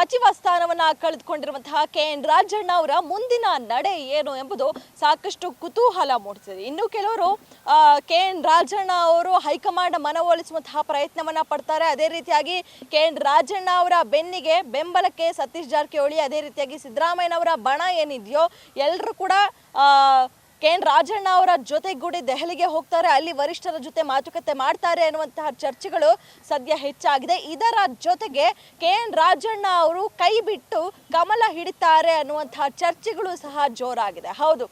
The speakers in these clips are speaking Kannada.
ಸಚಿವ ಸ್ಥಾನವನ್ನ ಕಳೆದುಕೊಂಡಿರುವಂತಹ ಕೆ ಎನ್ ರಾಜಣ್ಣ ಅವರ ಮುಂದಿನ ನಡೆ ಏನು ಎಂಬುದು ಸಾಕಷ್ಟು ಕುತೂಹಲ ಮೂಡಿಸಿದೆ. ಇನ್ನು ಕೆಲವರು ಕೆ ಎನ್ ರಾಜಣ್ಣ ಅವರು ಹೈಕಮಾಂಡ್ ಮನವೊಲಿಸುವಂತಹ ಪ್ರಯತ್ನವನ್ನ ಪಡ್ತಾರೆ. ಅದೇ ರೀತಿಯಾಗಿ ಕೆ ಎನ್ ರಾಜಣ್ಣ ಅವರ ಬೆನ್ನಿಗೆ ಬೆಂಬಲಕ್ಕೆ ಸತೀಶ್ ಜಾರಕಿಹೊಳಿ, ಅದೇ ರೀತಿಯಾಗಿ ಸಿದ್ದರಾಮಯ್ಯನವರ ಬಣ ಏನಿದೆಯೋ ಎಲ್ಲರೂ ಕೂಡ ಕೆ ಎನ್ ರಾಜಣ್ಣ ಅವರ ಜೊತೆಗೂಡಿ ದೆಹಲಿಗೆ ಹೋಗ್ತಾರೆ. ಅಲ್ಲಿ ವರಿಷ್ಠರ ಜೊತೆ ಮಾತುಕತೆ ಮಾಡ್ತಾರೆ ಅನ್ನುವಂತಹ ಚರ್ಚೆಗಳು ಸದ್ಯ ಹೆಚ್ಚಾಗಿದೆ. ಇದರ ಜೊತೆಗೆ ಕೆ ಎನ್ ರಾಜಣ್ಣ ಅವರು ಕೈ ಬಿಟ್ಟು ಕಮಲ ಹಿಡಿತಾರೆ ಅನ್ನುವಂತಹ ಚರ್ಚೆಗಳು ಸಹ ಜೋರಾಗಿದೆ. ಹೌದು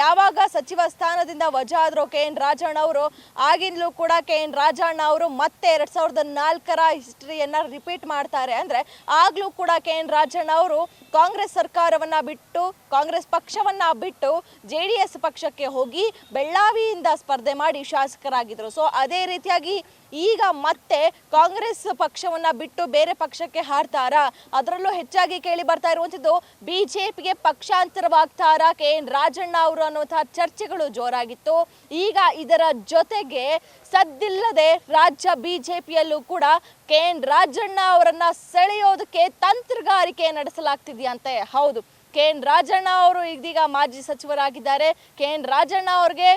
ಯಾವಾಗ ಸಚಿವ ಸ್ಥಾನದಿಂದ ವಜಾ ಆದರು ಕೆ ಎನ್ ರಾಜಣ್ಣ ಅವರು, ಆಗಿಂದಲೂ ಕೂಡ ಕೆ ಎನ್ ರಾಜಣ್ಣ ಅವರು ಮತ್ತೆ ಎರಡ್ ಸಾವಿರದ ನಾಲ್ಕರ ಹಿಸ್ಟ್ರಿಯನ್ನ ರಿಪೀಟ್ ಮಾಡ್ತಾರೆ. ಅಂದ್ರೆ ಆಗ್ಲೂ ಕೂಡ ಕೆ ಎನ್ ರಾಜಣ್ಣ ಅವರು ಕಾಂಗ್ರೆಸ್ ಸರ್ಕಾರವನ್ನ ಬಿಟ್ಟು, ಕಾಂಗ್ರೆಸ್ ಪಕ್ಷವನ್ನ ಬಿಟ್ಟು ಜೆ ಪಕ್ಷಕ್ಕೆ ಹೋಗಿ ಬೆಳ್ಳಾವಿಯಿಂದ ಸ್ಪರ್ಧೆ ಮಾಡಿ ಶಾಸಕರಾಗಿದ್ರು. ಸೊ ಅದೇ ರೀತಿಯಾಗಿ ಈಗ ಮತ್ತೆ ಕಾಂಗ್ರೆಸ್ ಪಕ್ಷವನ್ನ ಬಿಟ್ಟು ಬೇರೆ ಪಕ್ಷಕ್ಕೆ ಹಾರ್ತಾರಾ? ಅದರಲ್ಲೂ ಹೆಚ್ಚಾಗಿ ಕೇಳಿ ಬರ್ತಾ ಇರುವಂಥದ್ದು, ಬಿಜೆಪಿಗೆ ಪಕ್ಷಾಂತರವಾಗ್ತಾರಾ ಕೆ ಎನ್ ರಾಜಣ್ಣ ಅವರು ಅನ್ನುವಂತಹ ಚರ್ಚೆಗಳು ಜೋರಾಗಿತ್ತು. ಈಗ ಇದರ ಜೊತೆಗೆ ಸದ್ದಿಲ್ಲದೆ ರಾಜ್ಯ ಬಿಜೆಪಿಯಲ್ಲೂ ಕೂಡ ಕೆ ಎನ್ ರಾಜಣ್ಣ ಅವರನ್ನ ಸೆಳೆಯೋದಕ್ಕೆ ತಂತ್ರಗಾರಿಕೆ ನಡೆಸಲಾಗ್ತಿದೆಯಂತೆ ಹೌದು. ಕೆ ಎನ್ ರಾಜಣ್ಣ ಅವರು ಇದೀಗ ಮಾಜಿ ಸಚಿವರಾಗಿದ್ದಾರೆ. ಕೆ ಎನ್ ರಾಜಣ್ಣ ಅವ್ರಿಗೆ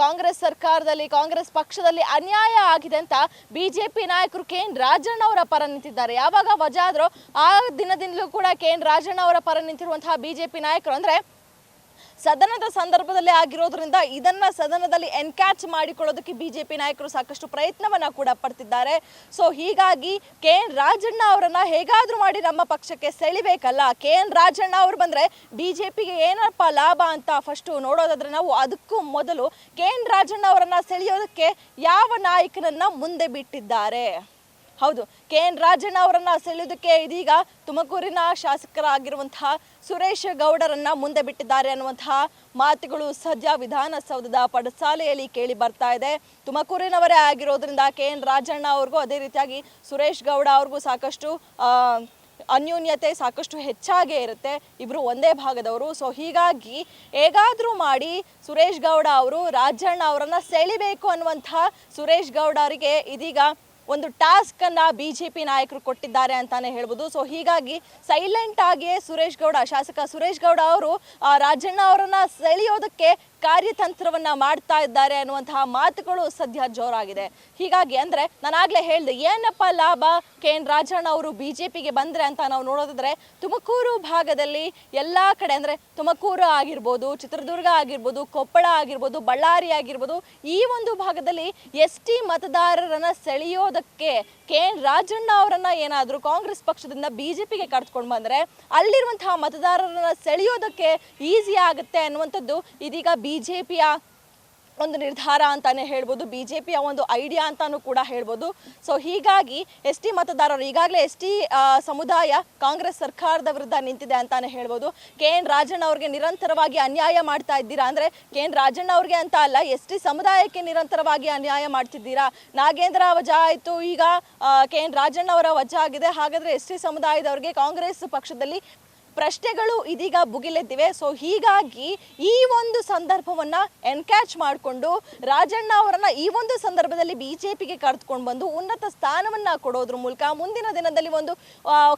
ಕಾಂಗ್ರೆಸ್ ಸರ್ಕಾರದಲ್ಲಿ, ಕಾಂಗ್ರೆಸ್ ಪಕ್ಷದಲ್ಲಿ ಅನ್ಯಾಯ ಆಗಿದೆ ಅಂತ ಬಿಜೆಪಿ ನಾಯಕರು ಕೆ ಎನ್ ರಾಜಣ್ಣ ಅವರ ಪರ ನಿಂತಿದ್ದಾರೆ. ಯಾವಾಗ ವಜಾ ಆದ್ರೋ ಆ ದಿನದಿಂದಲೂ ಕೂಡ ಕೆ ಎನ್ ರಾಜಣ್ಣ ಅವರ ಪರ ನಿಂತಿರುವಂತಹ ಬಿಜೆಪಿ ನಾಯಕರು ಅಂದ್ರೆ ಸದನದ ಸಂದರ್ಭದಲ್ಲಿ ಆಗಿರೋದ್ರಿಂದ ಇದನ್ನ ಸದನದಲ್ಲಿ ಎನ್ಕ್ಯಾಚ್ ಮಾಡಿಕೊಳ್ಳೋದಕ್ಕೆ ಬಿಜೆಪಿ ನಾಯಕರು ಸಾಕಷ್ಟು ಪ್ರಯತ್ನವನ್ನ ಕೂಡ ಪಡ್ತಿದ್ದಾರೆ. ಸೊ ಹೀಗಾಗಿ ಕೆ ಎನ್ ರಾಜಣ್ಣ ಅವರನ್ನ ಹೇಗಾದ್ರೂ ಮಾಡಿ ನಮ್ಮ ಪಕ್ಷಕ್ಕೆ ಸೆಳಿಬೇಕಲ್ಲ? ಕೆ ಎನ್ ರಾಜಣ್ಣ ಅವರು ಬಂದ್ರೆ ಬಿಜೆಪಿಗೆ ಏನಪ್ಪ ಲಾಭ ಅಂತ ಫಸ್ಟ್ ನೋಡೋದಾದ್ರೆ ನಾವು ಅದಕ್ಕೂ ಮೊದಲು ಕೆ ಎನ್ ರಾಜಣ್ಣ ಅವರನ್ನ ಸೆಳೆಯೋದಕ್ಕೆ ಯಾವ ನಾಯಕನನ್ನ ಮುಂದೆ ಬಿಟ್ಟಿದ್ದಾರೆ? ಹೌದು. ಕೆ. ಎನ್. ರಾಜಣ್ಣ ಅವರನ್ನ ಸೆಳೆಯೋದಕ್ಕೆ ಇದೀಗ ತುಮಕೂರಿನ ಶಾಸಕರಾಗಿರುವಂತಹ ಸುರೇಶ್ ಗೌಡರನ್ನ ಮುಂದೆ ಬಿಟ್ಟಿದ್ದಾರೆ ಅನ್ನುವಂತಹ ಮಾತುಗಳು ಸದ್ಯ ವಿಧಾನಸೌಧದ ಪಡಸಾಲೆಯಲ್ಲಿ ಕೇಳಿ ಬರ್ತಾ ಇದೆ. ತುಮಕೂರಿನವರೇ ಆಗಿರೋದ್ರಿಂದ ಕೆ. ಎನ್. ರಾಜಣ್ಣ ಅವ್ರಿಗೂ ಅದೇ ರೀತಿಯಾಗಿ ಸುರೇಶ್ ಗೌಡ ಅವ್ರಿಗೂ ಸಾಕಷ್ಟು ಅನ್ಯೂನ್ಯತೆ ಸಾಕಷ್ಟು ಹೆಚ್ಚಾಗೇ ಇರುತ್ತೆ. ಇಬ್ರು ಒಂದೇ ಭಾಗದವರು. ಸೊ, ಹೀಗಾಗಿ ಹೇಗಾದ್ರೂ ಮಾಡಿ ಸುರೇಶ್ ಗೌಡ ಅವರು ರಾಜಣ್ಣ ಅವರನ್ನ ಸೆಳಿಬೇಕು ಅನ್ನುವಂಥ ಸುರೇಶ್ ಗೌಡ ಅವರಿಗೆ ಇದೀಗ ಒಂದು ಟಾಸ್ಕ್ ಅನ್ನ ಬಿಜೆಪಿ ನಾಯಕರು ಕೊಟ್ಟಿದ್ದಾರೆ ಅಂತಾನೆ ಹೇಳ್ಬೋದು. ಸೊ ಹೀಗಾಗಿ ಸೈಲೆಂಟ್ ಆಗಿಯೇ ಸುರೇಶ್ ಗೌಡ, ಶಾಸಕ ಸುರೇಶ್ ಗೌಡ ಅವರು ರಾಜಣ್ಣ ಅವರನ್ನ ಸೆಳೆಯೋದಕ್ಕೆ ಕಾರ್ಯತಂತ್ರವನ್ನ ಮಾಡ್ತಾ ಇದ್ದಾರೆ ಅನ್ನುವಂತಹ ಮಾತುಗಳು ಸದ್ಯ ಜೋರಾಗಿದೆ. ಹೀಗಾಗಿ ಅಂದ್ರೆ ನಾನಾಗ್ಲೇ ಹೇಳ್ದೆ, ಏನಪ್ಪ ಲಾಭ? ಕೆ ಎನ್ ರಾಜಣ್ಣ ಅವರು ಬಿಜೆಪಿಗೆ ಬಂದ್ರೆ ಅಂತ ನಾವು ನೋಡೋದಾದ್ರೆ ತುಮಕೂರು ಭಾಗದಲ್ಲಿ ಎಲ್ಲಾ ಕಡೆ ಅಂದ್ರೆ ತುಮಕೂರು ಆಗಿರ್ಬೋದು, ಚಿತ್ರದುರ್ಗ ಆಗಿರ್ಬೋದು, ಕೊಪ್ಪಳ ಆಗಿರ್ಬೋದು, ಬಳ್ಳಾರಿ ಆಗಿರ್ಬೋದು, ಈ ಒಂದು ಭಾಗದಲ್ಲಿ ಎಸ್ ಟಿ ಮತದಾರರನ್ನ ಸೆಳೆಯೋದಕ್ಕೆ ಕೆ ಎನ್ ರಾಜಣ್ಣ ಅವರನ್ನ ಏನಾದರೂ ಕಾಂಗ್ರೆಸ್ ಪಕ್ಷದಿಂದ ಬಿಜೆಪಿಗೆ ಕರೆದುಕೊಂಡು ಬಂದ್ರೆ ಅಲ್ಲಿರುವಂತಹ ಮತದಾರರನ್ನ ಸೆಳೆಯೋದಕ್ಕೆ ಈಸಿ ಆಗುತ್ತೆ ಅನ್ನುವಂಥದ್ದು ಇದೀಗ ಬಿಜೆಪಿಯ ಒಂದು ನಿರ್ಧಾರ ಅಂತಾನೆ ಹೇಳ್ಬೋದು ಬಿ ಜೆ ಪಿಯ ಒಂದು ಐಡಿಯಾ ಅಂತಾನೂ ಕೂಡ ಹೇಳ್ಬೋದು. ಸೊ ಹೀಗಾಗಿ ಎಸ್ ಟಿ ಮತದಾರರು, ಈಗಾಗಲೇ ಎಸ್ ಟಿ ಸಮುದಾಯ ಕಾಂಗ್ರೆಸ್ ಸರ್ಕಾರದ ವಿರುದ್ಧ ನಿಂತಿದೆ ಅಂತಾನೆ ಹೇಳ್ಬೋದು. ಕೆ ಎನ್ ರಾಜಣ್ಣ ಅವ್ರಿಗೆ ನಿರಂತರವಾಗಿ ಅನ್ಯಾಯ ಮಾಡ್ತಾ ಇದ್ದೀರಾ? ಅಂದರೆ ಕೆ ಎನ್ ರಾಜಣ್ಣ ಅವ್ರಿಗೆ ಅಂತ ಅಲ್ಲ ಎಸ್ ಟಿ ಸಮುದಾಯಕ್ಕೆ ನಿರಂತರವಾಗಿ ಅನ್ಯಾಯ ಮಾಡ್ತಿದ್ದೀರಾ? ನಾಗೇಂದ್ರ ವಜಾ ಆಯಿತು, ಈಗ ಕೆ ಎನ್ ರಾಜಣ್ಣ ಅವರ ವಜಾ ಆಗಿದೆ. ಹಾಗಾದರೆ ಎಸ್ ಟಿ ಸಮುದಾಯದವ್ರಿಗೆ ಕಾಂಗ್ರೆಸ್ ಪಕ್ಷದಲ್ಲಿ ಪ್ರಶ್ನೆಗಳು ಇದೀಗ ಭುಗಿಲೆದ್ದಿವೆ. ಸೊ ಹೀಗಾಗಿ ಈ ಒಂದು ಸಂದರ್ಭವನ್ನ ಎನ್ಕ್ಯಾಚ್ ಮಾಡಿಕೊಂಡು ರಾಜಣ್ಣ ಅವರನ್ನ ಈ ಒಂದು ಸಂದರ್ಭದಲ್ಲಿ ಬಿಜೆಪಿಗೆ ಕರೆದುಕೊಂಡು ಬಂದು ಉನ್ನತ ಸ್ಥಾನವನ್ನ ಕೊಡೋದ್ರ ಮೂಲಕ ಮುಂದಿನ ದಿನದಲ್ಲಿ ಒಂದು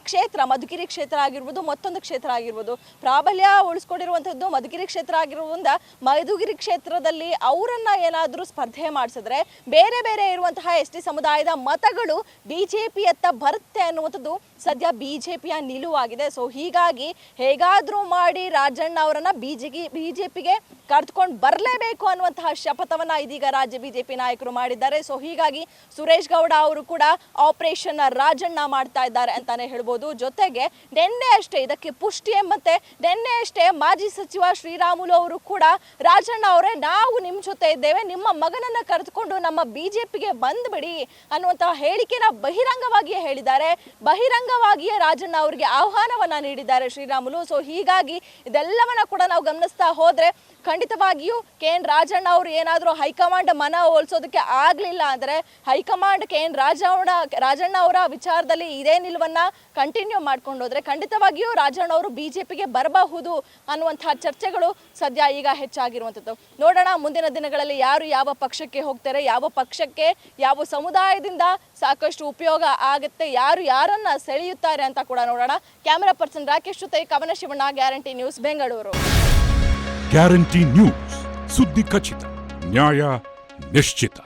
ಕ್ಷೇತ್ರ, ಮಧುಗಿರಿ ಕ್ಷೇತ್ರ ಆಗಿರ್ಬೋದು, ಮತ್ತೊಂದು ಕ್ಷೇತ್ರ ಆಗಿರ್ಬೋದು, ಪ್ರಾಬಲ್ಯ ಉಳಿಸ್ಕೊಂಡಿರುವಂಥದ್ದು ಮಧುಗಿರಿ ಕ್ಷೇತ್ರ ಆಗಿರುವುದರಿಂದ ಮಧುಗಿರಿ ಕ್ಷೇತ್ರದಲ್ಲಿ ಅವರನ್ನ ಏನಾದರೂ ಸ್ಪರ್ಧೆ ಮಾಡಿಸಿದ್ರೆ ಬೇರೆ ಬೇರೆ ಇರುವಂತಹ ಎಸ್ ಟಿ ಸಮುದಾಯದ ಮತಗಳು ಬಿಜೆಪಿಯತ್ತ ಬರುತ್ತೆ ಅನ್ನುವಂಥದ್ದು ಸದ್ಯ ಬಿಜೆಪಿಯ ನಿಲುವಾಗಿದೆ. ಸೊ ಹೀಗಾಗಿ ಹೇಗಾದ್ರೂ ಮಾಡಿ ರಾಜಣ್ಣ ಅವರನ್ನ ಜೆ ಬಿಜೆಪಿಗೆ ಕರೆದುಕೊಂಡು ಬರಲೇಬೇಕು ಅನ್ನುವಂತಹ ಶಪಥವನ್ನ ಇದೀಗ ರಾಜ್ಯ ಬಿಜೆಪಿ ನಾಯಕರು ಮಾಡಿದ್ದಾರೆ. ಸೊ ಹೀಗಾಗಿ ಸುರೇಶ್ ಗೌಡ ಅವರು ಕೂಡ ಆಪರೇಷನ್ ರಾಜಣ್ಣ ಮಾಡ್ತಾ ಇದ್ದಾರೆ ಅಂತಾನೆ ಹೇಳ್ಬೋದು. ಜೊತೆಗೆ ನಿನ್ನೆ ಅಷ್ಟೇ, ಇದಕ್ಕೆ ಪುಷ್ಟಿ ಎಂಬಂತೆ ನಿನ್ನೆ ಅಷ್ಟೇ ಮಾಜಿ ಸಚಿವ ಶ್ರೀರಾಮುಲು ಅವರು ಕೂಡ ರಾಜಣ್ಣ ಅವರೇ, ನಾವು ನಿಮ್ಮ ಜೊತೆ ಇದ್ದೇವೆ, ನಿಮ್ಮ ಮಗನನ್ನ ಕರೆದುಕೊಂಡು ನಮ್ಮ ಬಿಜೆಪಿಗೆ ಬಂದ್ಬಿಡಿ ಅನ್ನುವಂತಹ ಹೇಳಿಕೆನ ಬಹಿರಂಗವಾಗಿಯೇ ಹೇಳಿದ್ದಾರೆ. ಬಹಿರಂಗವಾಗಿಯೇ ರಾಜಣ್ಣ ಅವರಿಗೆ ಆಹ್ವಾನವನ್ನ ನೀಡಿದ್ದಾರೆ ಶ್ರೀರಾಮುಲು. ಸೊ ಹೀಗಾಗಿ ಇದೆಲ್ಲವನ್ನ ಕೂಡ ನಾವು ಗಮನಿಸ್ತಾ ಹೋದ್ರೆ ಖಂಡಿತವಾಗಿಯೂ ಕೆ ಎನ್ ರಾಜಣ್ಣ ಅವರು ಏನಾದರೂ ಹೈಕಮಾಂಡ್ ಮನ ಹೋಲಿಸೋದಕ್ಕೆ ಆಗಲಿಲ್ಲ ಅಂದ್ರೆ high command K N Rajanna Rajanna ಅವರ ವಿಚಾರದಲ್ಲಿ ಇದೇ ನಿಲುವನ್ನ ಕಂಟಿನ್ಯೂ ಮಾಡ್ಕೊಂಡು ಹೋದ್ರೆ ಖಂಡಿತವಾಗಿಯೂ ರಾಜಣ್ಣ ಅವರು ಬಿಜೆಪಿಗೆ ಬರಬಹುದು ಅನ್ನುವಂತಹ ಚರ್ಚೆಗಳು ಸದ್ಯ ಈಗ ಹೆಚ್ಚಾಗಿರುವಂಥದ್ದು. ನೋಡೋಣ, ಮುಂದಿನ ದಿನಗಳಲ್ಲಿ ಯಾರು ಯಾವ ಪಕ್ಷಕ್ಕೆ ಹೋಗ್ತಾರೆ, ಯಾವ ಪಕ್ಷಕ್ಕೆ, ಯಾವ ಸಮುದಾಯದಿಂದ ಸಾಕಷ್ಟು ಉಪಯೋಗ ಆಗುತ್ತೆ, ಯಾರು ಯಾರನ್ನ ಸೆಳೆ ಸೆಳೆಯುತ್ತಾರೆ ಅಂತ ಕೂಡ ನೋಡೋಣ. ಕ್ಯಾಮೆರಾ ಪರ್ಸನ್ ರಾಕೇಶ್ ಜೊತೆ Kavana Shivanna Guarantee News Bengaluru. Guarantee News ಸುದ್ದಿ ಖಚಿತ, ನ್ಯಾಯ ನಿಶ್ಚಿತ.